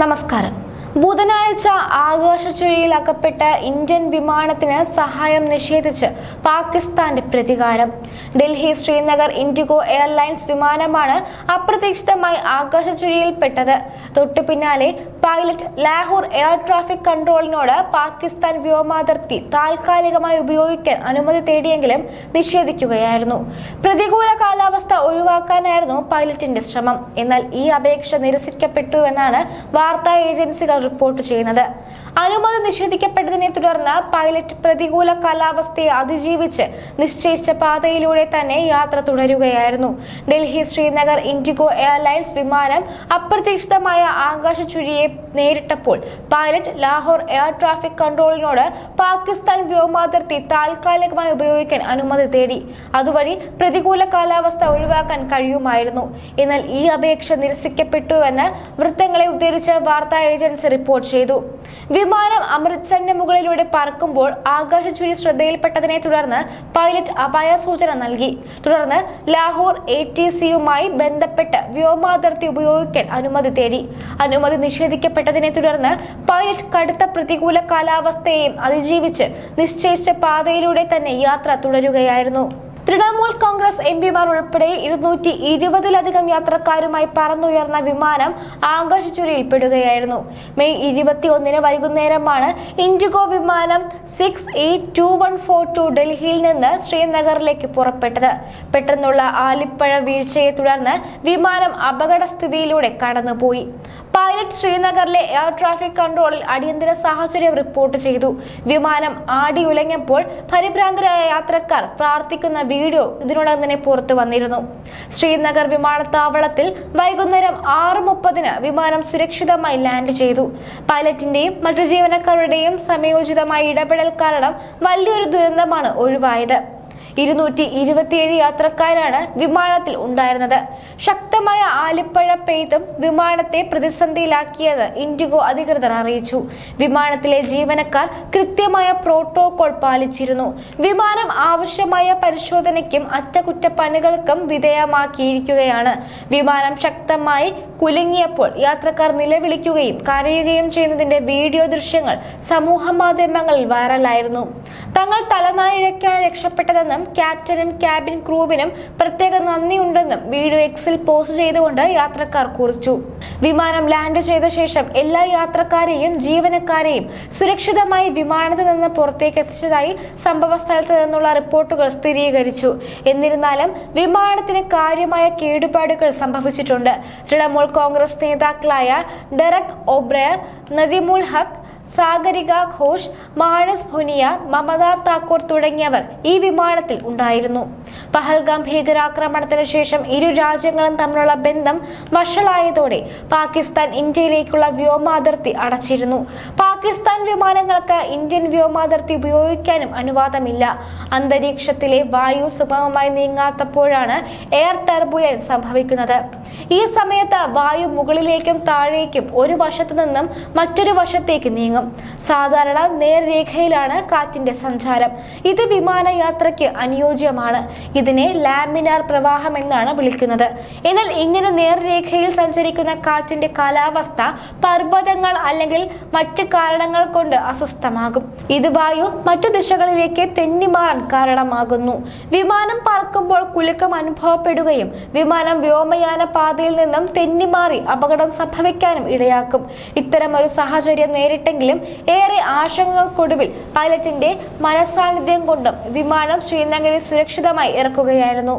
നമസ്കാരം. ബുധനാഴ്ച ആകാശച്ചുഴിയിൽ അകപ്പെട്ട ഇന്ത്യൻ വിമാനത്തിന് സഹായം നിഷേധിച്ച് പാകിസ്ഥാന്റെ പ്രതികാരം. ഡൽഹി ശ്രീനഗർ ഇൻഡിഗോ എയർലൈൻസ് വിമാനമാണ് അപ്രതീക്ഷിതമായി ആകാശച്ചുഴിയിൽപ്പെട്ടത് തൊട്ടു പിന്നാലെ പൈലറ്റ് ലാഹോർ എയർ ട്രാഫിക് കൺട്രോളിനോട് പാകിസ്ഥാൻ വ്യോമാതിർത്തി താൽക്കാലികമായി ഉപയോഗിക്കാൻ അനുമതി തേടിയെങ്കിലും നിഷേധിക്കുകയായിരുന്നു. പ്രതികൂല കാലാവസ്ഥ ഒഴിവാക്കാനായിരുന്നു പൈലറ്റിന്റെ ശ്രമം. എന്നാൽ ഈ അപേക്ഷ നിരസിക്കപ്പെട്ടുവെന്നാണ് വാർത്താ ഏജൻസികൾ റിപ്പോർട്ട് ചെയ്യുന്നത്. അനുമതി നിഷേധിക്കപ്പെട്ടതിനെ തുടർന്ന് പൈലറ്റ് പ്രതികൂല കാലാവസ്ഥയെ അതിജീവിച്ച് നിശ്ചയിച്ച പാതയിലൂടെ തന്നെ യാത്ര തുടരുകയായിരുന്നു. ഡൽഹി ശ്രീനഗർ ഇൻഡിഗോ എയർലൈൻസ് വിമാനം അപ്രതീക്ഷിതമായ ആകാശ ചുഴിയെ നേരിട്ടപ്പോൾ പൈലറ്റ് ലാഹോർ എയർ ട്രാഫിക് കൺട്രോളിനോട് പാകിസ്ഥാൻ വ്യോമാതിർത്തി താൽക്കാലികമായി ഉപയോഗിക്കാൻ അനുമതി തേടി. അതുവഴി പ്രതികൂല കാലാവസ്ഥ ഒഴിവാക്കാൻ കഴിയുമായിരുന്നു. എന്നാൽ ഈ അപേക്ഷ നിരസിക്കപ്പെട്ടുവെന്ന് വൃത്തങ്ങളെ ഉദ്ധരിച്ച വാർത്താ ഏജൻസി റിപ്പോർട്ട് ചെയ്തു. വിമാനം അമൃത്സറിന് മുകളിലൂടെ പറക്കുമ്പോൾ ആകാശചുഴി ശ്രദ്ധയിൽപ്പെട്ടതിനെ തുടർന്ന് പൈലറ്റ് അപായ സൂചന നൽകി. തുടർന്ന് ലാഹോർ എ ടി സിയുമായി ബന്ധപ്പെട്ട് വ്യോമാതിർത്തി ഉപയോഗിക്കാൻ അനുമതി തേടി. അനുമതി നിഷേധിക്കപ്പെട്ടതിനെ തുടർന്ന് പൈലറ്റ് കടുത്ത പ്രതികൂല കാലാവസ്ഥയെയും അതിജീവിച്ച് നിശ്ചയിച്ച പാതയിലൂടെ തന്നെ യാത്ര തുടരുകയായിരുന്നു. തൃണമൂൽ കോൺഗ്രസ് എം പിമാർ ഉൾപ്പെടെ ഇരുന്നൂറ്റി ഇരുപതിലധികം യാത്രക്കാരുമായി പറന്നുയർന്ന വിമാനം ആകാശച്ചുരിയിൽപ്പെടുകയായിരുന്നു. മെയ് ഇരുപത്തി ഒന്നിന് വൈകുന്നേരമാണ് ഇൻഡിഗോ വിമാനം six eight two one four two ഡൽഹിയിൽ നിന്ന് ശ്രീനഗറിലേക്ക് പുറപ്പെട്ടത്. പെട്ടെന്നുള്ള ആലിപ്പഴ വീഴ്ചയെ തുടർന്ന് വിമാനം അപകടസ്ഥിതിയിലൂടെ കടന്നുപോയി. പൈലറ്റ് ശ്രീനഗറിലെ എയർ ട്രാഫിക് കൺട്രോളിൽ അടിയന്തര സാഹചര്യം റിപ്പോർട്ട് ചെയ്തു. വിമാനം ആടി ഉലഞ്ഞപ്പോൾ പരിഭ്രാന്തരായ യാത്രക്കാർ പ്രാർത്ഥിക്കുന്ന വീഡിയോ ഇതിനോടകം തന്നെ പുറത്തു വന്നിരുന്നു. ശ്രീനഗർ വിമാനത്താവളത്തിൽ വൈകുന്നേരം ആറ് മുപ്പതിന് വിമാനം സുരക്ഷിതമായി ലാൻഡ് ചെയ്തു. പൈലറ്റിന്റെയും മറ്റു ജീവനക്കാരുടെയും സമയോചിതമായ ഇടപെടൽ കാരണം വലിയൊരു ദുരന്തമാണ് ഒഴിവായത്. ഇരുന്നൂറ്റി ഇരുപത്തിയേഴ് യാത്രക്കാരാണ് വിമാനത്തിൽ ഉണ്ടായിരുന്നത്. ശക്തമായ ആലിപ്പഴ പെയ്ത്തും വിമാനത്തെ പ്രതിസന്ധിയിലാക്കിയത് ഇൻഡിഗോ അധികൃതർ അറിയിച്ചു. വിമാനത്തിലെ ജീവനക്കാർ കൃത്യമായ പ്രോട്ടോകോൾ പാലിച്ചിരുന്നു. വിമാനം ആവശ്യമായ പരിശോധനയ്ക്കും അറ്റകുറ്റപ്പണികൾക്കും വിധേയമാക്കിയിരിക്കുകയാണ്. വിമാനം ശക്തമായി കുലുങ്ങിയപ്പോൾ യാത്രക്കാർ നിലവിളിക്കുകയും കരയുകയും ചെയ്യുന്നതിന്റെ വീഡിയോ ദൃശ്യങ്ങൾ സമൂഹ മാധ്യമങ്ങളിൽ വൈറലായിരുന്നു. തങ്ങൾ തലനാരിഴയ്ക്കാണ് രക്ഷപ്പെട്ടതെന്നും ക്യാപ്റ്റനും ക്യാബിൻ ക്രൂവിനും പ്രത്യേക നന്ദിയുണ്ടെന്നും വീഡിയോ എക്സിൽ പോസ്റ്റ് ചെയ്തുകൊണ്ട് യാത്രക്കാർ കുറിച്ചു. വിമാനം ലാൻഡ് ചെയ്ത ശേഷം എല്ലാ യാത്രക്കാരെയും ജീവനക്കാരെയും സുരക്ഷിതമായി വിമാനത്തിൽ നിന്ന് പുറത്തേക്ക് എത്തിച്ചതായി സംഭവ സ്ഥലത്ത് നിന്നുള്ള റിപ്പോർട്ടുകൾ സ്ഥിരീകരിച്ചു. എന്നിരുന്നാലും വിമാനത്തിന് കാര്യമായ കേടുപാടുകൾ സംഭവിച്ചിട്ടുണ്ട്. തൃണമൂൽ കോൺഗ്രസ് നേതാക്കളായ ഡെറക് ഒബ്രയർ നദിമുൽ ഹക്ക് സാഗരിക ഘോഷ് മാനസ് ഭുനിയ മമത താക്കൂർ തുടങ്ങിയവർ ഈ വിമാനത്തിൽ ഉണ്ടായിരുന്നു. പഹൽഗാം ഭീകരാക്രമണത്തിന് ശേഷം ഇരു രാജ്യങ്ങളും തമ്മിലുള്ള ബന്ധം വഷളായതോടെ പാകിസ്ഥാൻ ഇന്ത്യയിലേക്കുള്ള വ്യോമാതിർത്തി അടച്ചിരുന്നു. പാകിസ്ഥാൻ വിമാനങ്ങൾക്ക് ഇന്ത്യൻ വ്യോമാതിർത്തി ഉപയോഗിക്കാനും അനുവാദമില്ല. അന്തരീക്ഷത്തിലെ വായു സുഗമമായി നീങ്ങാത്തപ്പോഴാണ് എയർ ടെർബുയൽ സംഭവിക്കുന്നത്. ഈ സമയത്ത് വായു മുകളിലേക്കും താഴേക്കും ഒരു വശത്തു നിന്നും മറ്റൊരു വശത്തേക്ക് നീങ്ങും. സാധാരണ നേർരേഖയിലാണ് കാറ്റിന്റെ സഞ്ചാരം. ഇത് വിമാനയാത്രയ്ക്ക് അനുയോജ്യമാണ്. ഇതിനെ ലാമിനാർ പ്രവാഹം എന്നാണ് വിളിക്കുന്നത്. എന്നാൽ ഇങ്ങനെ നേർരേഖയിൽ സഞ്ചരിക്കുന്ന കാറ്റിന്റെ കാലാവസ്ഥ പർവതങ്ങൾ അല്ലെങ്കിൽ മറ്റു കാരണങ്ങൾ കൊണ്ട് അസ്വസ്ഥമാകും. ഇത് വായു മറ്റു ദിശകളിലേക്ക് തെന്നിമാറാൻ കാരണമാകുന്നു. വിമാനം പറക്കുമ്പോൾ കുലുക്കം അനുഭവപ്പെടുകയും വിമാനം വ്യോമയാന പാതയിൽ നിന്നും തെന്നിമാറി അപകടം സംഭവിക്കാനും ഇടയാക്കും. ഇത്തരം ഒരു സാഹചര്യം നേരിട്ടെങ്കിലും ഏറെ ആശങ്കകൾക്കൊടുവിൽ പൈലറ്റിന്റെ മനസാന്നിധ്യം കൊണ്ടും വിമാനം ശ്രീനഗറിൽ സുരക്ഷിതമായി ഇറക്കുകയായിരുന്നു.